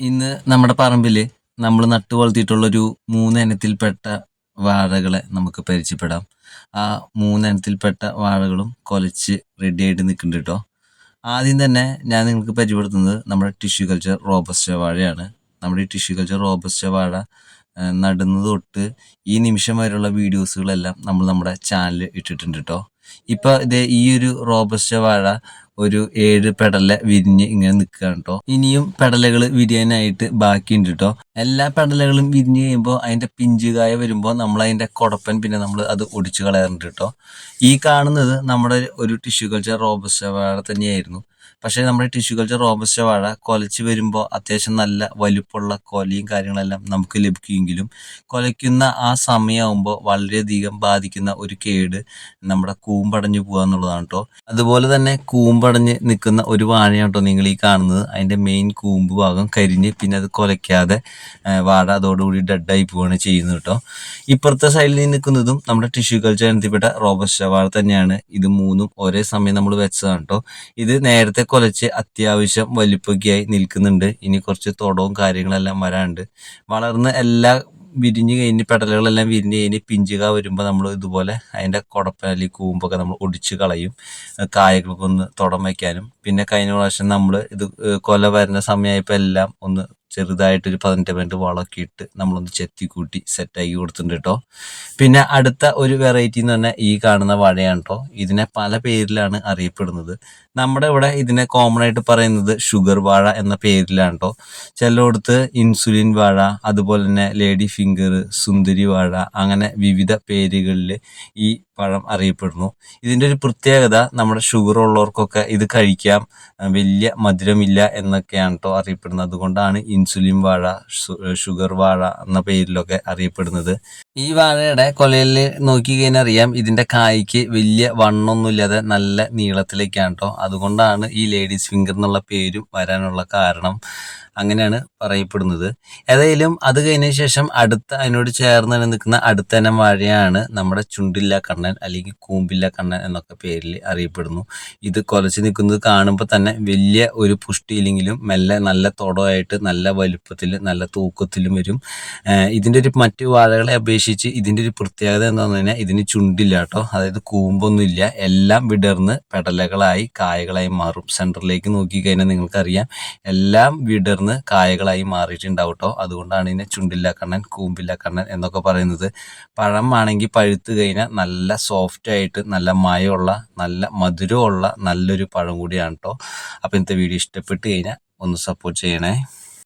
ഇന്ന് നമ്മുടെ പറമ്പിൽ നമ്മൾ നട്ടു വളർത്തിയിട്ടുള്ളൊരു മൂന്ന് ഇനത്തിൽപ്പെട്ട വാഴകളെ നമുക്ക് പരിചയപ്പെടാം. ആ മൂന്ന് ഇനത്തിൽപ്പെട്ട വാഴകളും കൊലച്ച് റെഡിയായിട്ട് നിൽക്കുന്നുണ്ട് കേട്ടോ ആദ്യം തന്നെ ഞാൻ നിങ്ങൾക്ക് പരിചയപ്പെടുത്തുന്നത് നമ്മുടെ ടിഷ്യൂ കൾച്ചർ റോബസ്റ്റ വാഴയാണ്. നമ്മുടെ ഈ ടിഷ്യൂ കൾച്ചർ റോബസ്റ്റ വാഴ നടുന്നത് തൊട്ട് ഈ നിമിഷം വരെയുള്ള വീഡിയോസുകളെല്ലാം നമ്മൾ നമ്മുടെ ചാനലിൽ ഇട്ടിട്ടുണ്ട് കേട്ടോ ഇപ്പൊ ഇത് ഈ ഒരു റോബസ്റ്റ വാഴ ഒരു ഏഴ് പെടല വിരിഞ്ഞ് ഇങ്ങനെ നിൽക്കുകയാണ് കേട്ടോ ഇനിയും പെടലകൾ വിരിയാനായിട്ട് ബാക്കിയുണ്ട് കേട്ടോ എല്ലാ പെടലകളും വിരിഞ്ഞ് കഴിയുമ്പോൾ അതിന്റെ പിഞ്ചുകായ വരുമ്പോൾ നമ്മൾ അതിന്റെ കുടപ്പൻ പിന്നെ നമ്മൾ അത് ഒടിച്ചു കളയാറുണ്ട് കേട്ടോ ഈ കാണുന്നത് നമ്മുടെ ഒരു ടിഷ്യൂ കൾച്ചർ റോബസ്റ്റ വാഴ തന്നെയായിരുന്നു. പക്ഷേ നമ്മുടെ ടിഷ്യൂ കൾച്ചർ റോബസ്റ്റ വാഴ കൊലച്ച് വരുമ്പോൾ അത്യാവശ്യം നല്ല വലുപ്പമുള്ള കൊലയും കാര്യങ്ങളെല്ലാം നമുക്ക് ലഭിക്കുമെങ്കിലും കൊലയ്ക്കുന്ന ആ സമയമാകുമ്പോൾ വളരെയധികം ബാധിക്കുന്ന ഒരു കേട് നമ്മുടെ കൂമ്പടഞ്ഞു പോകുക എന്നുള്ളതാണ് കേട്ടോ അതുപോലെ തന്നെ കൂമ്പടഞ്ഞ് നിൽക്കുന്ന ഒരു വാഴയാണ് കേട്ടോ നിങ്ങൾ ഈ കാണുന്നത്. അതിന്റെ മെയിൻ കൂമ്പ് ഭാഗം കരിഞ്ഞ് പിന്നെ അത് കൊലയ്ക്കാതെ വാഴ അതോടുകൂടി ഡെഡായി പോവുകയാണ് ചെയ്യുന്നത് കേട്ടോ ഇപ്പുറത്തെ സൈഡിൽ നിൽക്കുന്നതും നമ്മുടെ ടിഷ്യൂ കൾച്ചർ ഇനത്തിൽപ്പെട്ട റോബസ്റ്റ വാഴ തന്നെയാണ്. ഇത് മൂന്നും ഒരേ സമയം നമ്മൾ വെച്ചതാണ് കേട്ടോ ഇത് നേരത്തെ കൊലച്ച് അത്യാവശ്യം വലിപ്പൊക്കെയായി നിൽക്കുന്നുണ്ട്. ഇനി കുറച്ച് തുടവും കാര്യങ്ങളെല്ലാം വരാണ്ട് വളർന്ന് എല്ലാ വിരിഞ്ഞ് കഴിഞ്ഞ് പെടലുകളെല്ലാം വിരിഞ്ഞ് കഴിഞ്ഞ് പിഞ്ചുക വരുമ്പോൾ നമ്മൾ ഇതുപോലെ അതിന്റെ കുടപ്പ അല്ലെങ്കിൽ കൂമ്പൊക്കെ നമ്മൾ ഒടിച്ച് കളയും. കായകൾക്കൊന്ന് തുടം വയ്ക്കാനും പിന്നെ കഴിഞ്ഞ പ്രാവശ്യം നമ്മൾ ഇത് കൊല വരുന്ന സമയമായപ്പോൾ എല്ലാം ഒന്ന് ചെറുതായിട്ടൊരു പതിനെട്ട് മിനിറ്റ് വളമൊക്കെ ഇട്ട് നമ്മളൊന്ന് ചെത്തി കൂട്ടി സെറ്റാക്കി കൊടുത്തിട്ടുണ്ട് കേട്ടോ പിന്നെ അടുത്ത ഒരു വെറൈറ്റി എന്ന് പറഞ്ഞാൽ ഈ കാണുന്ന വാഴയാണ് കേട്ടോ ഇതിനെ പല പേരിലാണ് അറിയപ്പെടുന്നത്. നമ്മുടെ ഇവിടെ ഇതിനെ കോമൺ ആയിട്ട് പറയുന്നത് ഷുഗർ വാഴ എന്ന പേരിലാണ് കേട്ടോ ചിലയിടത്ത് ഇൻസുലിൻ വാഴ അതുപോലെ തന്നെ ലേഡി ഫിംഗർ സുന്ദരി വാഴ അങ്ങനെ വിവിധ പേരുകളിൽ ഈ പഴം അറിയപ്പെടുന്നു. ഇതിന്റെ ഒരു പ്രത്യേകത നമ്മുടെ ഷുഗർ ഉള്ളവർക്കൊക്കെ ഇത് കഴിക്കാം. വലിയ മധുരമില്ല എന്നൊക്കെയാണ് കേട്ടോ അറിയപ്പെടുന്നത്. അതുകൊണ്ടാണ് ഇൻസുലിൻ വാഴ ഷുഗർ വാഴ എന്ന പേരിലൊക്കെ അറിയപ്പെടുന്നത്. ഈ വാഴയുടെ കൊലയിൽ നോക്കി കഴിഞ്ഞാൽ അറിയാം ഇതിന്റെ കായ്ക്ക് വലിയ വണ്ണൊന്നുമില്ലാതെ നല്ല നീളത്തിലേക്കാണ് കേട്ടോ അതുകൊണ്ടാണ് ഈ ലേഡീസ് ഫിംഗർ എന്നുള്ള പേരും വരാനുള്ള കാരണം അങ്ങനെയാണ് പറയപ്പെടുന്നത്. ഏതായാലും അത് കഴിഞ്ഞ ശേഷം അടുത്ത അതിനോട് ചേർന്ന് തന്നെ നിൽക്കുന്ന അടുത്ത ഇനം വാഴയാണ് നമ്മുടെ ചുണ്ടില്ല കണ്ണൻ അല്ലെങ്കിൽ കൂമ്പില്ല കണ്ണൻ എന്നൊക്കെ പേരിൽ അറിയപ്പെടുന്നു. ഇത് കൊലച്ച് നിൽക്കുന്നത് കാണുമ്പോൾ തന്നെ വലിയ ഒരു പുഷ്ടിയില്ലെങ്കിലും മെല്ലെ നല്ല തുടമായിട്ട് നല്ല വലുപ്പത്തിൽ നല്ല തൂക്കത്തിലും വരും. ഇതിന്റെ ഒരു മറ്റു വാഴകളെ അപേക്ഷിച്ച് ഇതിന്റെ ഒരു പ്രത്യേകത എന്ന് പറഞ്ഞു കഴിഞ്ഞാൽ ഇതിന് ചുണ്ടില്ല കേട്ടോ. അതായത് കൂമ്പൊന്നുമില്ല. എല്ലാം വിടർന്ന് പെടലകളായി കായകളായി മാറും. സെന്ററിലേക്ക് നോക്കിക്കഴിഞ്ഞാൽ നിങ്ങൾക്കറിയാം എല്ലാം വിടർന്ന് കായകളായി മാറിയിട്ടുണ്ടാവും കേട്ടോ. അതുകൊണ്ടാണ് ഇതിനെ ചുണ്ടില്ല കണ്ണൻ കൂമ്പില്ല കണ്ണൻ എന്നൊക്കെ പറയുന്നത്. പഴം ആണെങ്കിൽ പഴുത്ത് കഴിഞ്ഞാൽ നല്ല സോഫ്റ്റ് ആയിട്ട് നല്ല മയമുള്ള നല്ല മധുരമുള്ള നല്ലൊരു പഴം കൂടിയാണ് കേട്ടോ. അപ്പോൾ ഇന്നത്തെ വീഡിയോ ഇഷ്ടപ്പെട്ട് കഴിഞ്ഞാൽ ഒന്ന് സപ്പോർട്ട് ചെയ്യണേ.